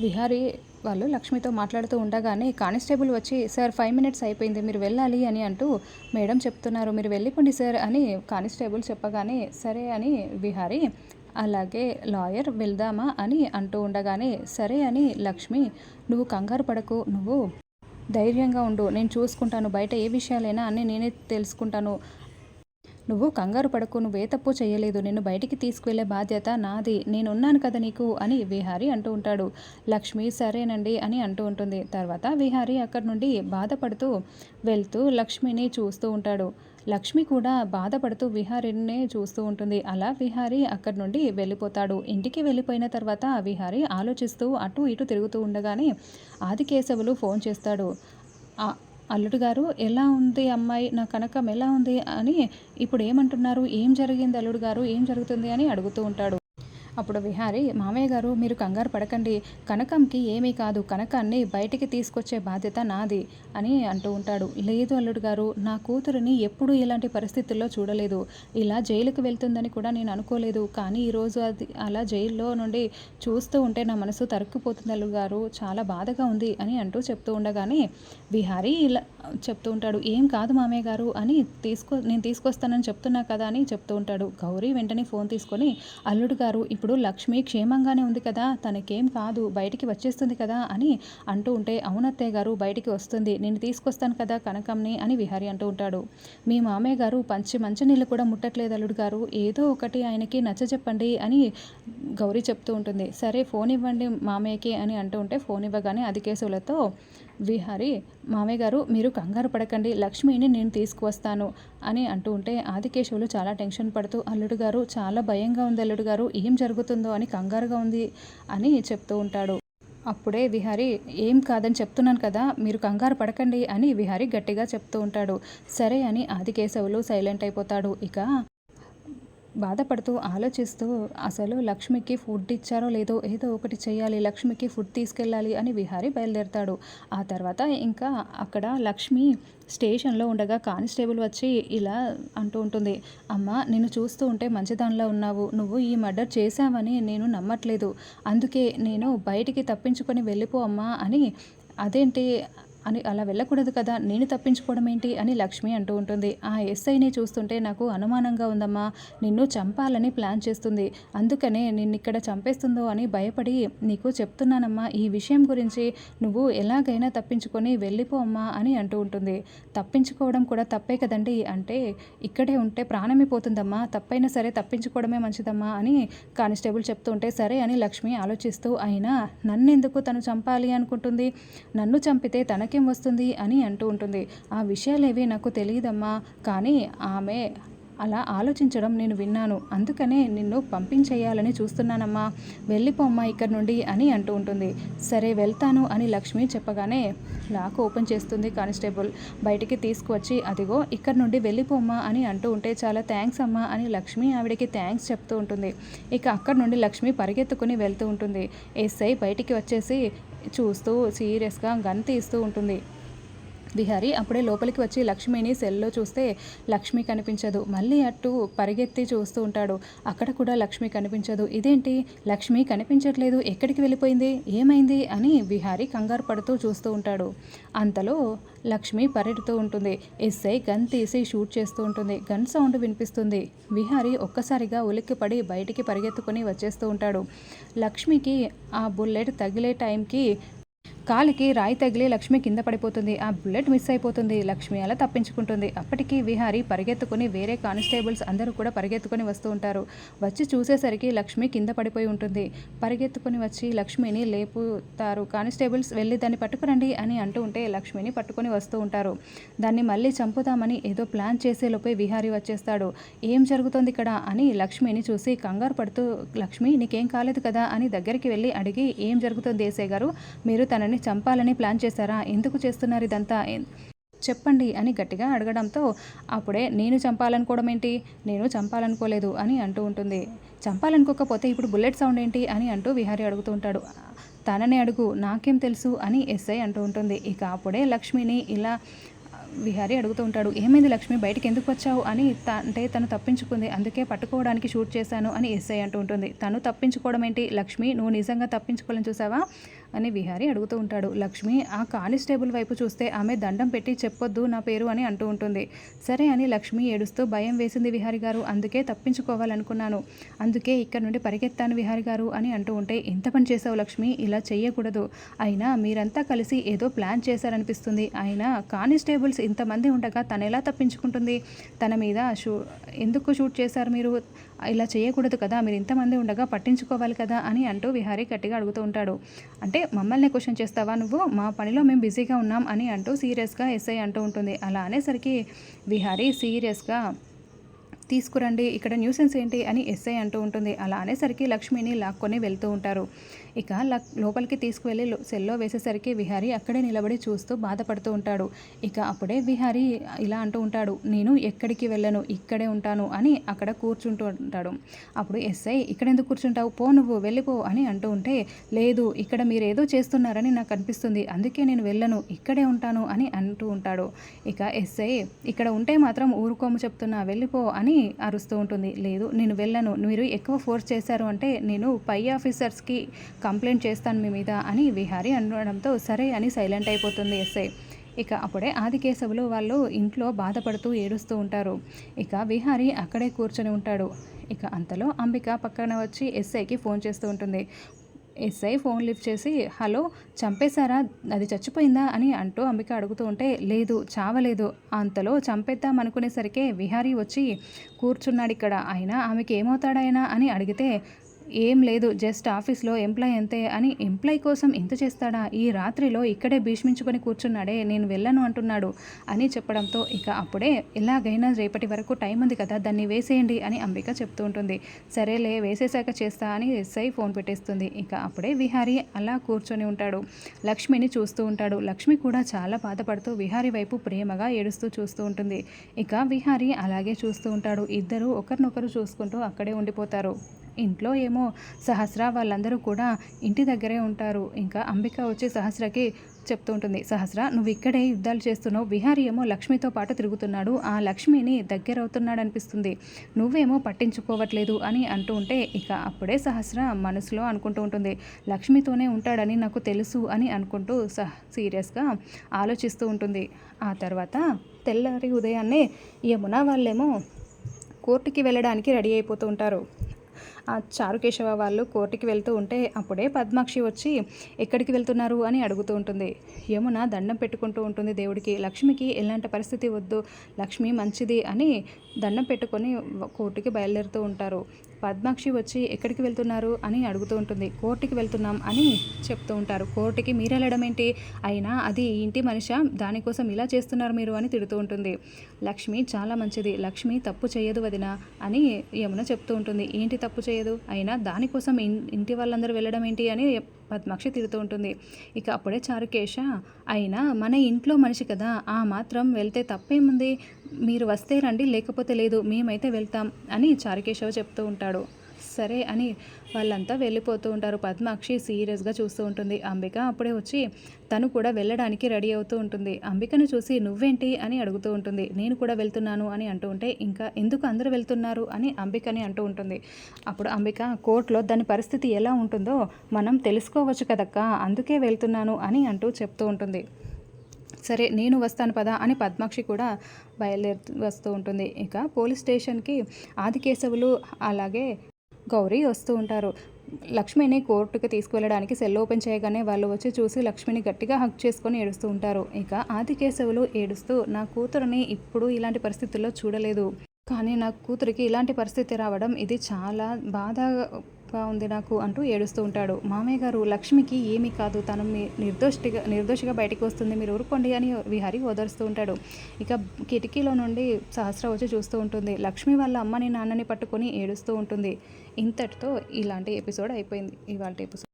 విహారీ వాళ్ళు లక్ష్మితో మాట్లాడుతూ ఉండగానే కానిస్టేబుల్ వచ్చి సార్ ఫైవ్ మినిట్స్ అయిపోయింది మీరు వెళ్ళాలి అని అంటూ మేడం చెప్తున్నారు. మీరు వెళ్ళిపోండి సార్ అని కానిస్టేబుల్ చెప్పగానే సరే అని విహారీ అలాగే లాయర్ వెళ్దామా అని అంటూ ఉండగానే సరే అని లక్ష్మి నువ్వు కంగారు పడకు నువ్వు ధైర్యంగా ఉండు నేను చూసుకుంటాను బయట ఏ విషయాలైనా అన్నీ నేనే తెలుసుకుంటాను నువ్వు కంగారు పడకు నువ్వు ఏ తప్పు చేయలేదు నిన్ను బయటికి తీసుకువెళ్ళే బాధ్యత నాది నేనున్నాను కదా నీకు అని విహారీ అంటూ ఉంటాడు. లక్ష్మి సరేనండి అని అంటూ ఉంటుంది. తర్వాత విహారీ అక్కడి నుండి బాధపడుతూ వెళ్తూ లక్ష్మిని చూస్తూ ఉంటాడు. లక్ష్మి కూడా బాధపడుతూ విహారీనే చూస్తూ ఉంటుంది. అలా విహారీ అక్కడి నుండి వెళ్ళిపోతాడు. ఇంటికి వెళ్ళిపోయిన తర్వాత విహారీ ఆలోచిస్తూ అటు ఇటు తిరుగుతూ ఉండగానే ఆదికేశవులు ఫోన్ చేస్తాడు. అల్లుడు గారు ఎలా ఉంది అమ్మాయి? నా కనకం ఎలా ఉంది? అని ఇప్పుడు ఏమంటున్నారు? ఏం జరిగింది అల్లుడు గారు? ఏం జరుగుతుంది? అని అడుగుతూ ఉంటాడు. అప్పుడు విహారి మామయ్య గారు మీరు కంగారు పడకండి. కనకంకి ఏమీ కాదు. కనకాన్ని బయటికి తీసుకొచ్చే బాధ్యత నాది అని అంటూ ఉంటాడు. లేదు అల్లుడు గారు నా కూతురిని ఎప్పుడూ ఇలాంటి పరిస్థితుల్లో చూడలేదు. ఇలా జైలుకు వెళ్తుందని కూడా నేను అనుకోలేదు. కానీ ఈరోజు అది అలా జైల్లో నుండి చూస్తూ ఉంటే నా మనసు తరుక్కుపోతుంది అల్లుడు గారు. చాలా బాధగా ఉంది అని అంటూ చెప్తూ ఉండగానే విహారీ ఇలా చెప్తూ ఉంటాడు. ఏం కాదు మామయ్య గారు అని తీసుకో నేను తీసుకొస్తానని చెప్తున్నా కదా అని చెప్తూ ఉంటాడు. గౌరీ వెంటనే ఫోన్ తీసుకొని అల్లుడు గారు ఇప్పుడు లక్ష్మి క్షేమంగానే ఉంది కదా తనకేం కాదు బయటికి వచ్చేస్తుంది కదా అని అంటూ ఉంటే అవునత్తయ్య గారు బయటికి వస్తుంది నేను తీసుకొస్తాను కదా కనకంని అని విహారి అంటూ ఉంటాడు. మీ మామయ్య గారు పంచి మంచినీళ్ళు కూడా ముట్టట్లేదు అల్లుడు గారు ఏదో ఒకటి ఆయనకి నచ్చ చెప్పండి అని గౌరీ చెప్తూ ఉంటుంది. సరే ఫోన్ ఇవ్వండి మామయ్యకి అని అంటూ ఉంటే ఫోన్ ఇవ్వగానే అది కేసులతో విహారి మామయ్య గారు మీరు కంగారు పడకండి లక్ష్మిని నేను తీసుకువస్తాను అని అంటూ ఉంటే ఆదికేశవులు చాలా టెన్షన్ పడుతూ అల్లుడు గారు చాలా భయంగా ఉంది అల్లుడు గారు ఏం జరుగుతుందో అని కంగారుగా ఉంది అని చెప్తూ ఉంటాడు. అప్పుడే విహారి ఏం కాదని చెప్తున్నాను కదా మీరు కంగారు పడకండి అని విహారి గట్టిగా చెప్తూ ఉంటాడు. సరే అని ఆదికేశవులు సైలెంట్ అయిపోతాడు. ఇక బాధపడుతూ ఆలోచిస్తూ అసలు లక్ష్మికి ఫుడ్ ఇచ్చారో లేదో ఏదో ఒకటి చేయాలి లక్ష్మికి ఫుడ్ తీసుకెళ్ళాలి అని విహారీ బయలుదేరతాడు. ఆ తర్వాత ఇంకా అక్కడ లక్ష్మి స్టేషన్లో ఉండగా కానిస్టేబుల్ వచ్చి ఇలా అంటూ ఉంటుంది అమ్మ నేను చూస్తూ ఉంటే మంచిదానిలో ఉన్నావు. నువ్వు ఈ మర్డర్ చేశావని నేను నమ్మట్లేదు. అందుకే నేను బయటికి తప్పించుకొని వెళ్ళిపో అమ్మా అని అదేంటి? అని అలా వెళ్ళకూడదు కదా నేను తప్పించుకోవడం ఏంటి అని లక్ష్మి అంటూ ఉంటుంది. ఆ ఎస్ఐని చూస్తుంటే నాకు అనుమానంగా ఉందమ్మా నిన్ను చంపాలని ప్లాన్ చేస్తుంది. అందుకనే నిన్ను ఇక్కడ చంపేస్తుందో అని భయపడి నీకు చెప్తున్నానమ్మా ఈ విషయం గురించి నువ్వు ఎలాగైనా తప్పించుకొని వెళ్ళిపో అమ్మా అని అంటూ ఉంటుంది. తప్పించుకోవడం కూడా తప్పే కదండి అంటే ఇక్కడే ఉంటే ప్రాణమే పోతుందమ్మా తప్పైనా సరే తప్పించుకోవడమే మంచిదమ్మా అని కానిస్టేబుల్ చెప్తుంటే సరే అని లక్ష్మి ఆలోచిస్తూ అయినా నన్నెందుకు తను చంపాలి అనుకుంటుంది? నన్ను చంపితే తనకి వాక్యం వస్తుంది అని అంటూ ఉంటుంది. ఆ విషయాలేవి నాకు తెలియదమ్మా. కానీ ఆమె అలా ఆలోచించడం నేను విన్నాను. అందుకనే నిన్ను పంపించేయాలని చూస్తున్నానమ్మా. వెళ్ళిపోమ్మా ఇక్కడ నుండి అని అంటూ ఉంటుంది. సరే వెళ్తాను అని లక్ష్మి చెప్పగానే లాక్ ఓపెన్ చేస్తుంది కానిస్టేబుల్. బయటికి తీసుకువచ్చి అదిగో ఇక్కడ నుండి వెళ్ళిపోమ్మా అని అంటూ ఉంటే చాలా థ్యాంక్స్ అమ్మా అని లక్ష్మి ఆవిడకి థ్యాంక్స్ చెప్తూ ఉంటుంది. ఇక అక్కడ నుండి లక్ష్మి పరిగెత్తుకుని వెళ్తూ ఉంటుంది. ఎస్ఐ బయటికి వచ్చేసి చూస్తూ సీరియస్గా గన్ తీస్తూ ఉంటుంది. బిహారీ అప్పుడే లోపలికి వచ్చి లక్ష్మిని సెల్లో చూస్తే లక్ష్మి కనిపించదు. మళ్ళీ అటు పరిగెత్తి చూస్తూ ఉంటాడు. అక్కడ కూడా లక్ష్మి కనిపించదు. ఇదేంటి? లక్ష్మి కనిపించట్లేదు. ఎక్కడికి వెళ్ళిపోయింది? ఏమైంది? అని బిహారీ కంగారు పడుతూ చూస్తూ ఉంటాడు. అంతలో లక్ష్మి పరెడుతూ ఉంటుంది. ఎస్ఐ గన్ తీసి షూట్ చేస్తూ ఉంటుంది. గన్ సౌండ్ వినిపిస్తుంది. విహారీ ఒక్కసారిగా ఉలిక్కిపడి బయటికి పరిగెత్తుకొని వచ్చేస్తూ ఉంటాడు. లక్ష్మికి ఆ బుల్లెట్ తగిలే టైంకి కాలికి రాయి తగిలి లక్ష్మి కింద పడిపోతుంది. ఆ బుల్లెట్ మిస్ అయిపోతుంది. లక్ష్మి అలా తప్పించుకుంటుంది. అప్పటికి విహారి పరిగెత్తుకుని వేరే కానిస్టేబుల్స్ అందరూ కూడా పరిగెత్తుకొని వస్తూ ఉంటారు. వచ్చి చూసేసరికి లక్ష్మి కింద పడిపోయి ఉంటుంది. పరిగెత్తుకొని వచ్చి లక్ష్మిని లేపుతారు. కానిస్టేబుల్స్ వెళ్ళి దాన్ని పట్టుకురండి అని అంటూ ఉంటే లక్ష్మిని పట్టుకొని వస్తూ ఉంటారు. దాన్ని మళ్ళీ చంపుదామని ఏదో ప్లాన్ చేసేలోపే విహారి వచ్చేస్తాడు. ఏం జరుగుతుంది ఇక్కడ అని లక్ష్మిని చూసి కంగారు పడుతూ లక్ష్మి నీకేం కాలేదు కదా అని దగ్గరికి వెళ్ళి అడిగి ఏం జరుగుతుంది దేశే గారు? మీరు తనని మిమ్మల్ని చంపాలని ప్లాన్ చేశారా? ఎందుకు చేస్తున్నారు ఇదంతా? చెప్పండి అని గట్టిగా అడగడంతో అప్పుడే నేను చంపాలనుకోవడం ఏంటి నేను చంపాలనుకోలేదు అని అంటూ ఉంటుంది. చంపాలనుకోకపోతే ఇప్పుడు బుల్లెట్ సౌండ్ ఏంటి? అని అంటూ విహారి అడుగుతూ ఉంటాడు. తననే అడుగు నాకేం తెలుసు? అని ఎస్ఐ అంటూ ఉంటుంది. ఇక అప్పుడే లక్ష్మిని ఇలా విహారి అడుగుతూ ఉంటాడు. ఏమైంది లక్ష్మి? బయటికి ఎందుకు వచ్చావు? అని అంటే తను తప్పించుకుంది. అందుకే పట్టుకోవడానికి షూట్ చేశాను అని ఎస్ఐ అంటూ ఉంటుంది. తను తప్పించుకోవడం ఏంటి లక్ష్మి నువ్వు నిజంగా తప్పించుకోవాలని చూసావా? అని విహారీ అడుగుతూ ఉంటాడు. లక్ష్మి ఆ కానిస్టేబుల్ వైపు చూస్తే ఆమె దండం పెట్టి చెప్పొద్దు నా పేరు అని అంటూ ఉంటుంది. సరే అని లక్ష్మి ఏడుస్తూ భయం వేసింది విహారి గారు. అందుకే తప్పించుకోవాలనుకున్నాను. అందుకే ఇక్కడ నుండి పరిగెత్తాను విహారి గారు అని అంటూ ఉంటే ఎంత పని చేసావు లక్ష్మి ఇలా చేయకూడదు అయినా మీరంతా కలిసి ఏదో ప్లాన్ చేశారనిపిస్తుంది. అయినా కానిస్టేబుల్స్ ఇంతమంది ఉండగా తను ఎలా తప్పించుకుంటుంది? తన మీద షూ ఎందుకు షూట్ చేశారు మీరు? ఇలా చేయకూడదు కదా మీరు ఇంతమంది ఉండగా పట్టించుకోవాలి కదా అని అంటూ విహారీ గట్టిగా అడుగుతూ ఉంటాడు. అంటే మమ్మల్ని క్వశ్చన్ చేస్తావా నువ్వు? మా పనిలో మేము బిజీగా ఉన్నాం అని అంటూ సీరియస్గా ఎస్ఐ అంటూ ఉంటుంది. అలా అనేసరికి విహారీ సీరియస్గా తీసుకురండి ఇక్కడ న్యూసెన్స్ ఏంటి అని ఎస్ఐ అంటూ ఉంటుంది. అలా అనేసరికి లక్ష్మిని లాక్కొని వెళ్తూ ఉంటారు. ఇక లక్ లోపలికి తీసుకువెళ్ళి సెల్లో వేసేసరికి విహారీ అక్కడే నిలబడి చూస్తూ బాధపడుతూ ఉంటాడు. ఇక అప్పుడే విహారీ ఇలా అంటూ ఉంటాడు నేను ఎక్కడికి వెళ్ళను? ఇక్కడే ఉంటాను అని అక్కడ కూర్చుంటూ ఉంటాడు. అప్పుడు ఎస్ఐ ఇక్కడ ఎందుకు కూర్చుంటావు? పో నువ్వు వెళ్ళిపో అని అంటూ ఉంటే లేదు ఇక్కడ మీరు ఏదో చేస్తున్నారని నాకు అనిపిస్తుంది. అందుకే నేను వెళ్ళను ఇక్కడే ఉంటాను అని అంటూ ఉంటాడు. ఇక ఎస్ఐ ఇక్కడ ఉంటే మాత్రం ఊరుకోము చెప్తున్నా వెళ్ళిపో అని అరుస్తూ ఉంటుంది. లేదు నేను వెళ్ళను. మీరు ఎక్కువ ఫోర్స్ చేశారు అంటే నేను పై ఆఫీసర్స్కి కంప్లైంట్ చేస్తాను మీ మీద అని విహారీ అనడంతో సరే అని సైలెంట్ అయిపోతుంది ఎస్ఐ ఇక అప్పుడే ఆదికేశవులు వాళ్ళు ఇంట్లో బాధపడుతూ ఏడుస్తూ ఉంటారు. ఇక విహారీ అక్కడే కూర్చొని ఉంటాడు. ఇక అంతలో అంబిక పక్కన వచ్చి ఎస్ఐకి ఫోన్ చేస్తూ ఉంటుంది. ఎస్ఐ ఫోన్ లిఫ్ట్ చేసి హలో చంపేశారా? అది చచ్చిపోయిందా? అని అంటూ అంబిక అడుగుతూ ఉంటే లేదు చావలేదు. అంతలో చంపేద్దాం అనుకునేసరికే విహారీ వచ్చి కూర్చున్నాడు ఇక్కడ అయినా ఆమెకి ఏమవుతాడైనా అని అడిగితే ఏం లేదు జస్ట్ ఆఫీస్లో ఎంప్లాయ్ అంతే అని ఎంప్లాయ్ కోసం ఎంత చేస్తాడా? ఈ రాత్రిలో ఇక్కడే భీష్మించుకొని కూర్చున్నాడే నేను వెళ్ళను అంటున్నాడు అని చెప్పడంతో ఇక అప్పుడే ఎలాగైనా రేపటి వరకు టైం ఉంది కదా దాన్ని వేసేయండి అని అంబిక చెప్తూ ఉంటుంది. సరేలే వేసేసాక చేస్తా అని ఎస్ఐ ఫోన్ పెట్టేస్తుంది. ఇక అప్పుడే విహారీ అలా కూర్చొని ఉంటాడు. లక్ష్మిని చూస్తూ ఉంటాడు. లక్ష్మి కూడా చాలా బాధపడుతూ విహారీ వైపు ప్రేమగా ఏడుస్తూ చూస్తూ ఉంటుంది. ఇక విహారీ అలాగే చూస్తూ ఉంటాడు. ఇద్దరు ఒకరినొకరు చూసుకుంటూ అక్కడే ఉండిపోతారు. ఇంట్లో ఏమో సహస్ర వాళ్ళందరూ కూడా ఇంటి దగ్గరే ఉంటారు. ఇంకా అంబిక వచ్చి సహస్రకి చెప్తూ ఉంటుంది సహస్ర నువ్వు ఇక్కడే యుద్ధాలు చేస్తున్నావు. విహారి ఏమో లక్ష్మితో పాటు తిరుగుతున్నాడు. ఆ లక్ష్మిని దగ్గర అవుతున్నాడు అనిపిస్తుంది నువ్వేమో పట్టించుకోవట్లేదు అని అంటూ ఉంటే ఇక అప్పుడే సహస్ర మనసులో అనుకుంటూ ఉంటుంది లక్ష్మితోనే ఉంటాడని నాకు తెలుసు అని అనుకుంటూ సహ సీరియస్గా ఆలోచిస్తూ ఉంటుంది. ఆ తర్వాత తెల్లారి ఉదయాన్నే యమున వాళ్ళేమో కోర్టుకి వెళ్ళడానికి రెడీ అయిపోతూ ఉంటారు. చారుకేశవ వాళ్ళు కోర్టుకి వెళ్తూ ఉంటే అప్పుడే పద్మాక్షి వచ్చి ఎక్కడికి వెళ్తున్నారు? అని అడుగుతూ ఉంటుంది. యమున దండం పెట్టుకుంటూ ఉంటుంది దేవుడికి. లక్ష్మికి ఎలాంటి పరిస్థితి వద్దు. లక్ష్మి మంచిది అని దండం పెట్టుకొని కోర్టుకి బయలుదేరుతూ ఉంటారు. పద్మాక్షి వచ్చి ఎక్కడికి వెళ్తున్నారు అని అడుగుతూ ఉంటుంది. కోర్టుకి వెళ్తున్నాం అని చెప్తూ ఉంటారు. కోర్టుకి మీరు వెళ్ళడం ఏంటి? అయినా అది ఇంటి మనిషి దానికోసం ఇలా చేస్తున్నారు మీరు అని తిడుతూ ఉంటుంది. లక్ష్మి చాలా మంచిది. లక్ష్మి తప్పు చేయదు వదిన అని యమున చెప్తూ ఉంటుంది. ఏంటి తప్పు చేయదు? అయినా దానికోసం ఇంటి వాళ్ళందరూ వెళ్ళడం ఏంటి అని పద్మాక్షి తిడుతూ ఉంటుంది. ఇక అప్పుడే చారుకేశ అయినా మన ఇంట్లో మనిషి కదా ఆ మాత్రం వెళ్తే తప్పేముంది? మీరు వస్తే రండి లేకపోతే లేదు మేమైతే వెళ్తాం అని చారికేశవ చెప్తూ ఉంటాడు. సరే అని వాళ్ళంతా వెళ్ళిపోతూ ఉంటారు. పద్మాక్షి సీరియస్గా చూస్తూ ఉంటుంది. అంబిక అప్పుడే వచ్చి తను కూడా వెళ్ళడానికి రెడీ అవుతూ ఉంటుంది. అంబికను చూసి నువ్వేంటి అని అడుగుతూ ఉంటుంది. నేను కూడా వెళ్తున్నాను అని అంటూ ఉంటే ఇంకా ఎందుకు అందరూ వెళ్తున్నారు అని అంబికని అంటూ ఉంటుంది. అప్పుడు అంబిక కోర్టులో దాని పరిస్థితి ఎలా ఉంటుందో మనం తెలుసుకోవచ్చు కదక్క అందుకే వెళ్తున్నాను అని అంటూ చెప్తూ ఉంటుంది. సరే నేను వస్తాను పదా అని పద్మాక్షి కూడా బయలుదేరి వస్తూ ఉంటుంది. ఇక పోలీస్ స్టేషన్కి ఆదికేశవులు అలాగే గౌరీ వస్తూ ఉంటారు. లక్ష్మిని కోర్టుకి తీసుకువెళ్ళడానికి సెల్ ఓపెన్ చేయగానే వాళ్ళు వచ్చి చూసి లక్ష్మిని గట్టిగా హక్ చేసుకొని ఏడుస్తూ ఉంటారు. ఇక ఆదికేశవులు ఏడుస్తూ నా కూతురుని ఇప్పుడు ఇలాంటి పరిస్థితుల్లో చూడలేదు. కానీ నా కూతురికి ఇలాంటి పరిస్థితి రావడం ఇది చాలా బాధ బాధగా ఉంది నాకు అంటూ ఏడుస్తూ ఉంటాడు. మామయ్య గారు లక్ష్మికి ఏమీ కాదు. తను మీ నిర్దోషిగా నిర్దోషిగా బయటకు వస్తుంది. మీరు ఊరుకోండి అని విహారి ఓదరుస్తూ ఉంటాడు. ఇక కిటికీలో నుండి సహస్ర వచ్చి చూస్తూ ఉంటుంది. లక్ష్మి వాళ్ళ అమ్మని నాన్నని పట్టుకొని ఏడుస్తూ ఉంటుంది. ఇంతటితో ఇలాంటి ఎపిసోడ్ అయిపోయింది. ఇవాళ ఎపిసోడ్